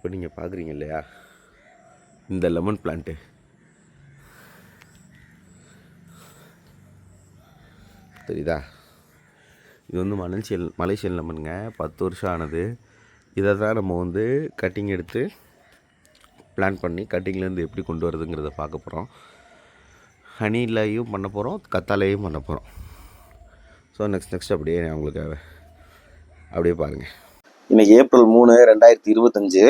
இப்போ நீங்கள் பார்க்குறீங்க இல்லையா? இந்த லெமன் பிளான்ட்டு தெரியுதா? இது வந்து மலேசியல் மலேசியன் லெமனுங்க பத்து வருஷம் ஆனது. இதை தான் நம்ம வந்து கட்டிங் எடுத்து பிளான் பண்ணி கட்டிங்லேருந்து எப்படி கொண்டு வரதுங்கிறத பார்க்க போகிறோம் ஹனிலையும் பண்ண போகிறோம் கத்தாலையும் பண்ண போகிறோம் ஸோ நெக்ஸ்ட் நெக்ஸ்ட் அப்படியே நான் உங்களுக்கு அப்படியே பாருங்கள் இன்னைக்கு ஏப்ரல் மூணு ரெண்டாயிரத்தி இருபத்தஞ்சு.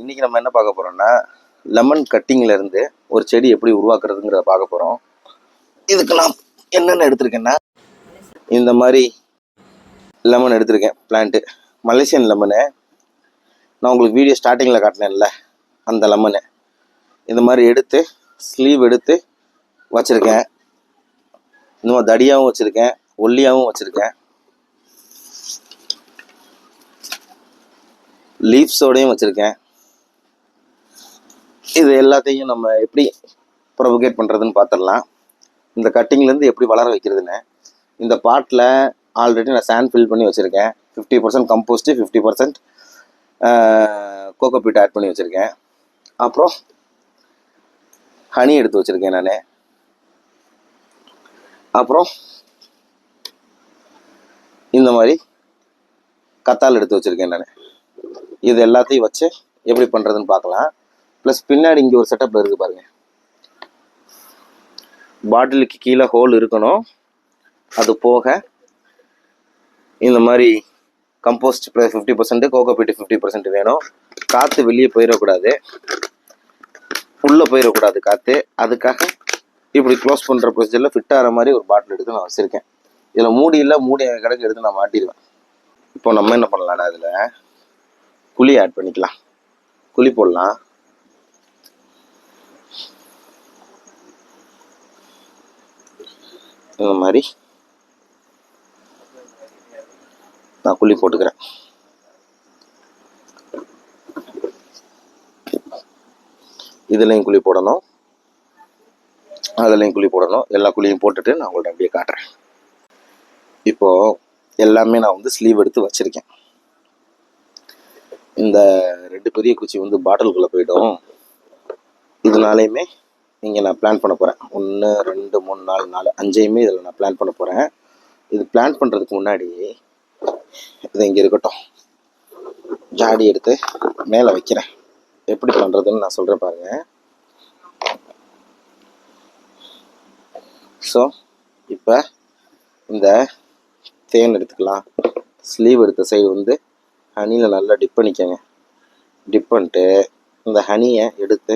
இன்னைக்கு நம்ம என்ன பார்க்க போறோம்னா லெமன் கட்டிங்ல இருந்து ஒரு செடி எப்படி உருவாக்குறதுங்கிறத பார்க்க போறோம். இதுக்கு நான் என்னென்ன எடுத்திருக்கேன்னா இந்த மாதிரி லெமன் எடுத்திருக்கேன் பிளான்ட்டு மலேசியன் லெமனு நான் உங்களுக்கு வீடியோ ஸ்டார்டிங்கில் காட்டினேன்ல அந்த லெமனு இந்த மாதிரி எடுத்து ஸ்லீவ் எடுத்து வச்சுருக்கேன். இன்னும் தடியாகவும் வச்சுருக்கேன் ஒல்லியாகவும் வச்சுருக்கேன். லீவ்ஸோடையும் வச்சுருக்கேன். இது எல்லாத்தையும் நம்ம எப்படி ப்ரொபகேட் பண்ணுறதுன்னு பார்த்துடலாம் இந்த கட்டிங்லேருந்து எப்படி வளர வைக்கிறதுன்னு. இந்த பாட்டில் ஆல்ரெடி நான் சாண்ட் ஃபில் பண்ணி வச்சுருக்கேன். Fifty percent compost fifty percent cocopeat add பண்ணி வச்சுருக்கேன். அப்புறம் ஹனி எடுத்து வச்சுருக்கேன் நான். அப்புறம் இந்த மாதிரி கத்தால் எடுத்து வச்சுருக்கேன் நான். இது எல்லாத்தையும் வச்சு எப்படி பண்ணுறதுன்னு பார்க்கலாம். ப்ளஸ் பின்னாடி இங்கே ஒரு செட்டப்பில் இருக்குது பாருங்கள் பாட்டிலுக்கு கீழே ஹோல் இருக்கணும். அது போக இந்த மாதிரி compost fifty percent cocopeat fifty percent வேணும். காற்று வெளியே போயிடக்கூடாது. உள்ளே போயிடக்கூடாது காற்று அதுக்காக இப்படி க்ளோஸ் பண்ணுற ப்ரொசீஜரில் ஃபிட் ஆகிற மாதிரி ஒரு பாட்டில் எடுத்து நான் வச்சுருக்கேன். இதில் மூடி இல்லை மூடி கிடக்கு எடுத்து நான் மாட்டிடுவேன். இப்போ நம்ம என்ன பண்ணலாம்னா இதில்? குழி ஆட் பண்ணிக்கலாம். குழி போடலாம். இந்த மாதிரி நான் குழி போட்டுக்கிறேன். இதுலேயும் குழி போடணும். அதுலேயும் குழி போடணும். எல்லா குழியும் போட்டுட்டு நான் உங்கள்ட்ட அப்படியே காட்டுறேன். இப்போ எல்லாமே நான் வந்து ஸ்லீவ் எடுத்து வச்சிருக்கேன். இந்த ரெண்டு பெரிய குச்சி வந்து பாட்டிலுக்குள்ளே போயிடும். இதனாலையுமே இங்கே நான் பிளான் பண்ண போகிறேன் ஒன்று ரெண்டு மூணு நாலு நாலு அஞ்சையுமே இதில் நான் பிளான் பண்ண போகிறேன் இது பிளான் பண்ணுறதுக்கு முன்னாடி இது இங்கே இருக்கட்டும். ஜாடி எடுத்து மேலே வைக்கிறேன். எப்படி பண்ணுறதுன்னு நான் சொல்கிறேன் பாருங்கள் ஸோ இப்போ இந்த தேன் எடுத்துக்கலாம். ஸ்லீவ் எடுத்த சைடு வந்து ஹனியில் நல்லா டிப் பண்ணிக்கோங்க. டிப் பண்ணிட்டு இந்த ஹனியை எடுத்து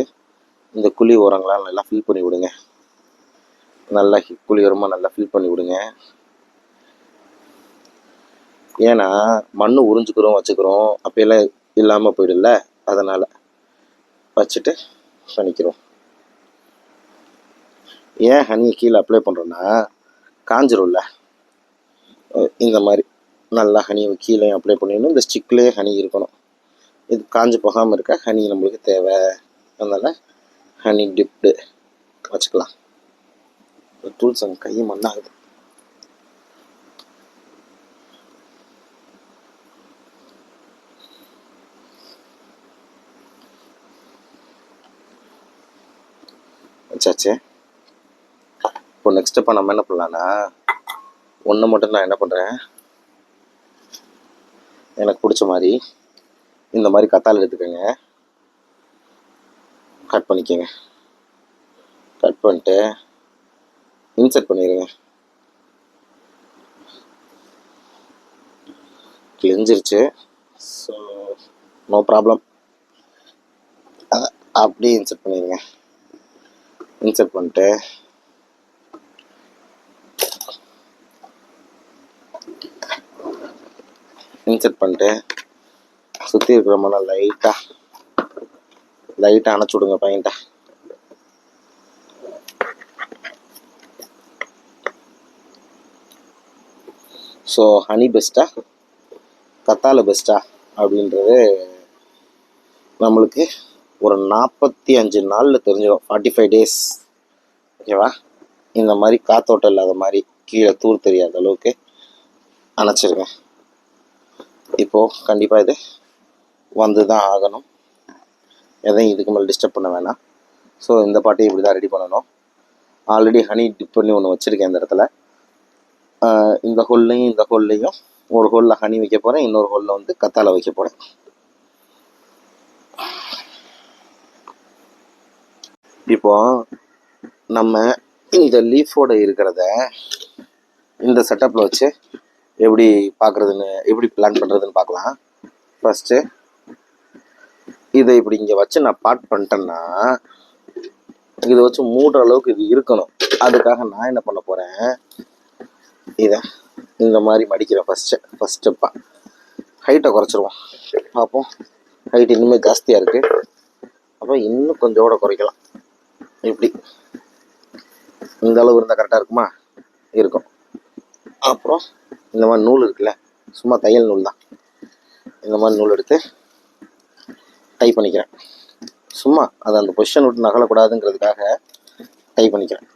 இந்த குழி ஓரங்களாம் நல்லா ஃபில் பண்ணி விடுங்க. நல்லா குழி ஓரமாக நல்லா ஃபில் பண்ணி விடுங்க. ஏன்னா மண் உறிஞ்சிக்கிறோம் வச்சுக்கிறோம் அப்போயெல்லாம் இல்லாமல் போயிடல அதனால் வச்சுட்டு பண்ணிக்கிறோம். ஏன் ஹனியை கீழே அப்ளை பண்ணுறோன்னா காஞ்சிரும்ல. இந்த மாதிரி நல்லா ஹனியை கீழே அப்ளை பண்ணிடணும். இந்த ஸ்டிக்லேயே ஹனி இருக்கணும். இது காஞ்சு போகாமல் இருக்க ஹனி நம்மளுக்கு தேவை. அதனால் ஹனி டிப்டு வச்சுக்கலாம். டூல்ஸ் அங்கே கை மண்ணாகுது. வச்சாச்சு. இப்போ நெக்ஸ்ட் இப்போ நம்ம என்ன பண்ணலான்னா ஒன்று மட்டும் நான் என்ன பண்ணுறேன் எனக்கு பிடிச்ச மாதிரி இந்த மாதிரி கத்தால் எடுத்துக்கோங்க. கட் பண்ணிக்கோங்க. கட் பண்ணிட்டு இன்சர்ட் பண்ணிடுங்க கிழிஞ்சிருச்சு. ஸோ நோ ப்ராப்ளம் அப்படியே இன்சர்ட் பண்ணிடுங்க இன்சர்ட் பண்ணிட்டு இன்சர்ட் பண்ணிட்டு சுற்றி இருக்கிற மாதிரி லைட்டாக லைட்டாக அணைச்சி விடுங்க பையன்ட்ட ஸோ ஹனி பெஸ்ட்டா கத்தால பெஸ்ட்டா அப்படின்றது நம்மளுக்கு ஒரு நாற்பத்தி அஞ்சு நாளில் தெரிஞ்சிடும். ஃபார்ட்டி ஃபைவ் டேஸ் ஓகேவா இந்த மாதிரி காத்தோட்டம் இல்லாத மாதிரி கீழே தூர் தெரியாத அளவுக்கு அணைச்சிருங்க. இப்போது கண்டிப்பாக இது வந்து தான் ஆகணும். எதையும் இதுக்கு மேலே டிஸ்டர்ப் பண்ண வேணாம். ஸோ இந்த பாட்டையும் இப்படி தான் ரெடி பண்ணணும். ஆல்ரெடி ஹனி டிப் பண்ணி ஒன்று வச்சுருக்கேன் இந்த இடத்துல. இந்த ஹோல்லையும் இந்த ஹோல்லையும் ஒரு ஹோலில் ஹனி வைக்க போகிறேன் இன்னொரு ஹோலில் வந்து கத்தாழை வைக்க போகிறேன் இப்போ நம்ம இந்த லீஃபோட இருக்கிறத இந்த செட்டப்பில் வச்சு எப்படி பார்க்குறதுன்னு எப்படி பிளான் பண்ணுறதுன்னு பார்க்கலாம் ஃபஸ்ட்டு இதை இப்படி இங்கே வச்சு நான் பாட் பண்ணிட்டேன்னா இதை வச்சு மூடுற அளவுக்கு இது இருக்கணும். அதுக்காக நான் என்ன பண்ண போகிறேன் இதை இந்த மாதிரி மடிக்கிறேன் ஃபஸ்ட்டு ஃபஸ்ட் ஸ்டெப்பாக ஹைட்டை குறைச்சிருவோம். பார்ப்போம். ஹைட் இன்னுமே ஜாஸ்தியாக இருக்குது அப்போ இன்னும் கொஞ்சோட குறைக்கலாம். இப்படி. இந்த அளவு இருந்தால் கரெக்டாக இருக்குமா? இருக்கும். அப்புறம் இந்த மாதிரி நூல் இருக்குல்ல சும்மா தையல் நூல் தான். இந்த மாதிரி நூல் எடுத்து டை பண்ணிக்கிறேன். சும்மா அது அந்த பொசிஷன் விட்டு நகலக்கூடாதுங்கிறதுக்காக டை பண்ணிக்கிறேன்.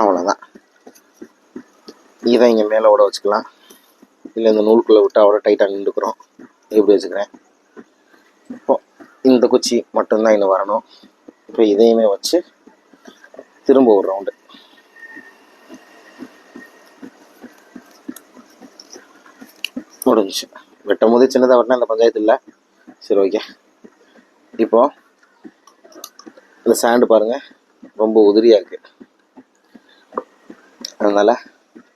அவ்வளோதான் இதை இங்கே மேலே விட வச்சுக்கலாம். இல்லை இந்த நூலுக்குள்ளே விட்டு அவ்வளோ டைட்டாக நின்றுக்கிறோம். இப்படி வச்சுக்கிறேன்? இப்போ இந்த குச்சி மட்டும்தான் இன்னும் வரணும். இப்போ இதையுமே வச்சு திரும்ப ஒரு ரவுண்டு முடிஞ்சு வெட்டும் போதே சின்னதாக வெட்டினா இந்த பஞ்சாயத்து இல்லை. சரி ஓகே இப்போ இந்த சாண்டு பாருங்க. ரொம்ப உதிரியாக இருக்குது அதனால்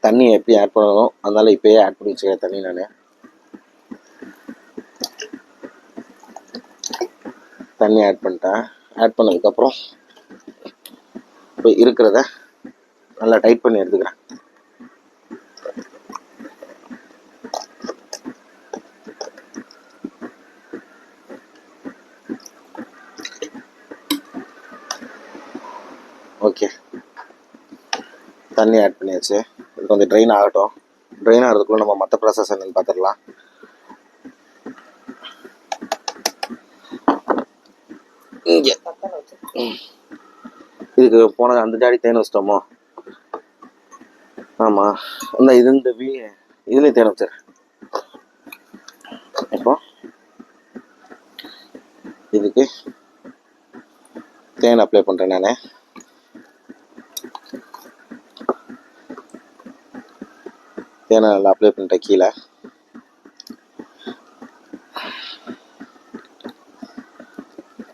தண்ணி எப்படி ஆட் பண்ணணும்? அதனால் இப்போயே ஆட் பண்ணி வச்சுக்கிறேன் தண்ணி நான். தண்ணி ஆட் பண்ணிட்டேன். ஆட் பண்ணதுக்கப்புறம் இப்போ இருக்கிறத நல்லா டைட் பண்ணி எடுத்துக்கிறேன். ஓகே தண்ணி ஆட் பண்ணியாச்சு. இது கொஞ்சம் ட்ரெயின் ஆகட்டும். ட்ரெயின் ஆகிறதுக்குள்ள நம்ம மற்ற ப்ராசஸ் என்னன்னு பார்த்துடலாம் இங்கே. இதுக்கு போன அந்த ஜாடி தேன் வச்சிட்டோமோ? ஆமாம் இந்த இது இந்த வீ இதுலேயும் தேன் வச்சிரு. இப்போ இதுக்கு தேன் அப்ளை பண்ணுறேன் நான். தேனை நல்லா அப்ளை பண்ணிட்டேன் கீழே.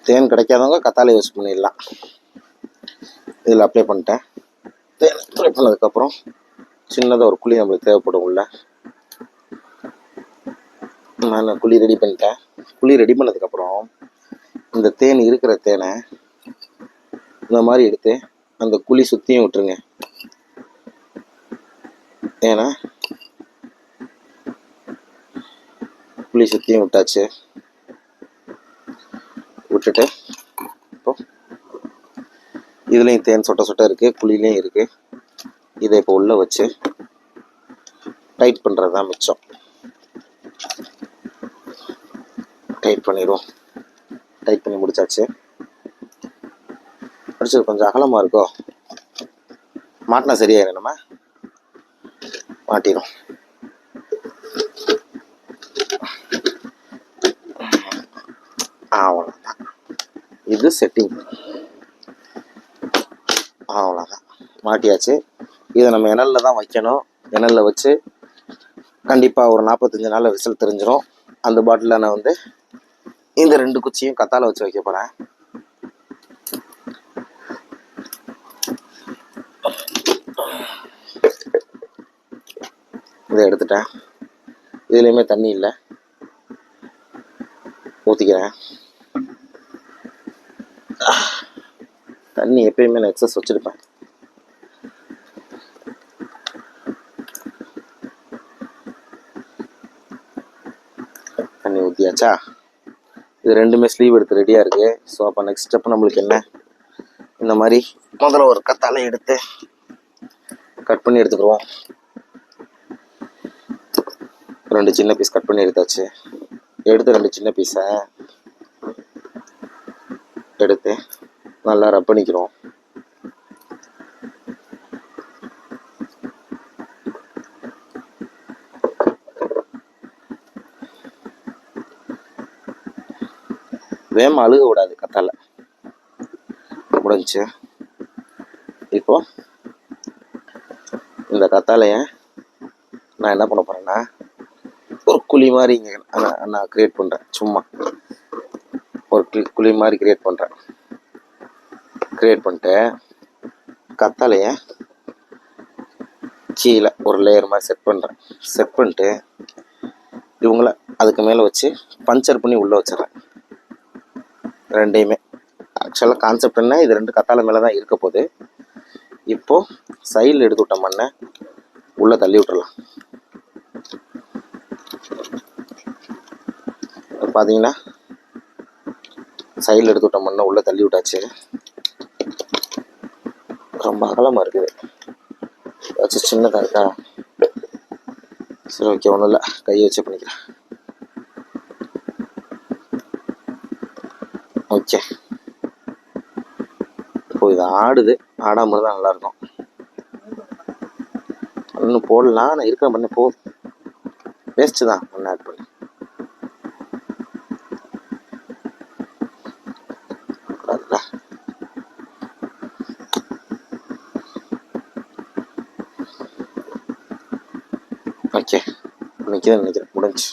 தேன் கிடைக்காதவங்க கத்தாழை யூஸ் பண்ணிடலாம். இதில் அப்ளை பண்ணிட்டேன். தேன் அப்ளை பண்ணதுக்கப்புறம் சின்னதாக ஒரு குழி நம்மளுக்கு தேவைப்படும் உள்ள. நான் குழி ரெடி பண்ணிட்டேன். குழி ரெடி பண்ணதுக்கப்புறம் இந்த தேன் இருக்கிற தேனை இந்த மாதிரி எடுத்து அந்த குழி சுற்றியும் விட்டுருங்க. ஏன்னா குழி சுற்றியும் விட்டாச்சு. விட்டுட்டு இப்போ இதுலேயும் தேன் சொட்ட சொட்ட இருக்குது குழிலையும் இருக்குது இதை இப்போ உள்ளே வச்சு டைட் பண்ணுறது தான் மிச்சம். டைட் பண்ணிடுவோம். டைட் பண்ணி முடிச்சாச்சு. அடிச்சது கொஞ்சம் அகலமாக இருக்கோ? மாட்டினா சரியாயிரும் நம்ம. மாட்டிடும் ஆ இது செட்டிங் அவ்வளோதான் மாட்டியாச்சு. இதை நம்ம இணலில் தான் வைக்கணும். இணலில் வச்சு கண்டிப்பாக ஒரு நாற்பத்தஞ்சு நாளில் விசில் தெரிஞ்சிடும் அந்த பாட்டிலில் நான் வந்து இந்த ரெண்டு குச்சியும் கத்தால வச்சு வைக்க போகிறேன் இதை எடுத்துட்டேன். இதுலேயுமே தண்ணி இல்லை. ஊற்றிக்கிறேன் தண்ணி எப்பயுமே நான் எக்ஸஸ் வச்சுருப்பேன். தண்ணி ஊற்றியாச்சா இது ரெண்டுமே ஸ்லீவ் எடுத்து ரெடியாக இருக்குது ஸோ அப்போ நெக்ஸ்ட் ஸ்டெப் நம்மளுக்கு என்ன? இந்த மாதிரி முதல்ல ஒரு கத்தாழை எடுத்து கட் பண்ணி எடுத்துக்கிடுவோம். ரெண்டு சின்ன பீஸ் கட் பண்ணி எடுத்தாச்சு. எடுத்து ரெண்டு சின்ன பீஸை எடுத்து நல்லா ரப்பணிக்கிறோம் வேம் அழுக விடாது கத்தால. முடிஞ்சு இப்போ இந்த கத்தாலைய நான் என்ன பண்ண போறேன்னா ஒரு குழி மாதிரி இங்கே நான் நான் க்ரியேட் பண்ணுறேன் சும்மா. ஒரு குழி குழி மாதிரி கிரியேட் பண்ணுறேன் கிரியேட் பண்ணிட்டு கத்தாழைய கீழே ஒரு லேயர் மாதிரி செட் பண்ணுறேன் செட் பண்ணிட்டு இவங்கள அதுக்கு மேலே வச்சு பஞ்சர் பண்ணி உள்ளே வச்சிடறேன். ரெண்டையுமே. ஆக்சுவலாக கான்செப்ட் என்ன? இது ரெண்டு கத்தாழை மேலே தான் இருக்க போகுது. இப்போது சைடில் எடுத்து விட்ட மண்ணை உள்ளே தள்ளி விட்டுறலாம். பார்த்தீங்கன்னா சைடில் எடுத்து விட்ட மண்ணை உள்ளே தள்ளி விட்டாச்சு. ரொம்ப அகலமாக இருக்குது. ஏதாச்சும் சின்னதாக இருக்கா? சரி ஓகே ஒன்றும் இல்லை. கையை வச்சு பண்ணிக்கிறேன் ஓகே இப்போ இது ஆடுது. ஆடாமல் இருந்தால் நல்லாயிருக்கும். இன்னும் போடலாம். நான் இருக்கிற பண்ணி போ வேஸ்ட்டு தான். ஒன்று ஆட் பண்ணி கூடாதுல்ல. ஓகே நிற்கிறேன் நினைக்கிறேன். முடிஞ்சு.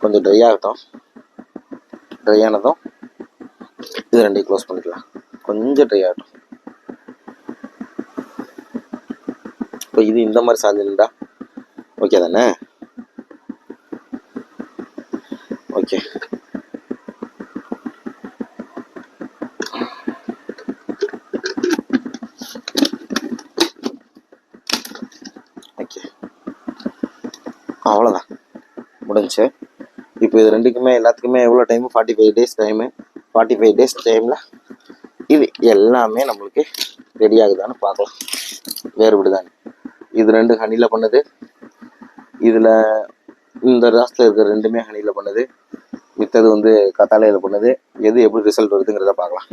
கொஞ்சம் ட்ரை ஆகட்டும். ட்ரை ஆனதும் இது ரெண்டையும் க்ளோஸ் பண்ணிக்கலாம். கொஞ்சம் ட்ரை ஆகட்டும். இப்போ இது இந்த மாதிரி சாஞ்சிருந்தா ஓகே தானே ஓகே ஓகே அவ்வளோதான் முடிஞ்சுச்சு. இப்போ இது ரெண்டுக்குமே எல்லாத்துக்குமே எவ்வளோ time forty five days time forty five days டைமில் இது எல்லாமே நம்மளுக்கு ரெடி ஆகுதான்னு பார்க்கலாம். வேறுபடுதான்னு இது ரெண்டு ஹனியில் பண்ணுது. இதில் இந்த ராஸ்டில் இருக்கிற ரெண்டுமே ஹனியில் பண்ணுது. மித்தது வந்து கத்தாலையில் பண்ணுது. எது எப்படி ரிசல்ட் வருதுங்கிறத பார்க்கலாம்.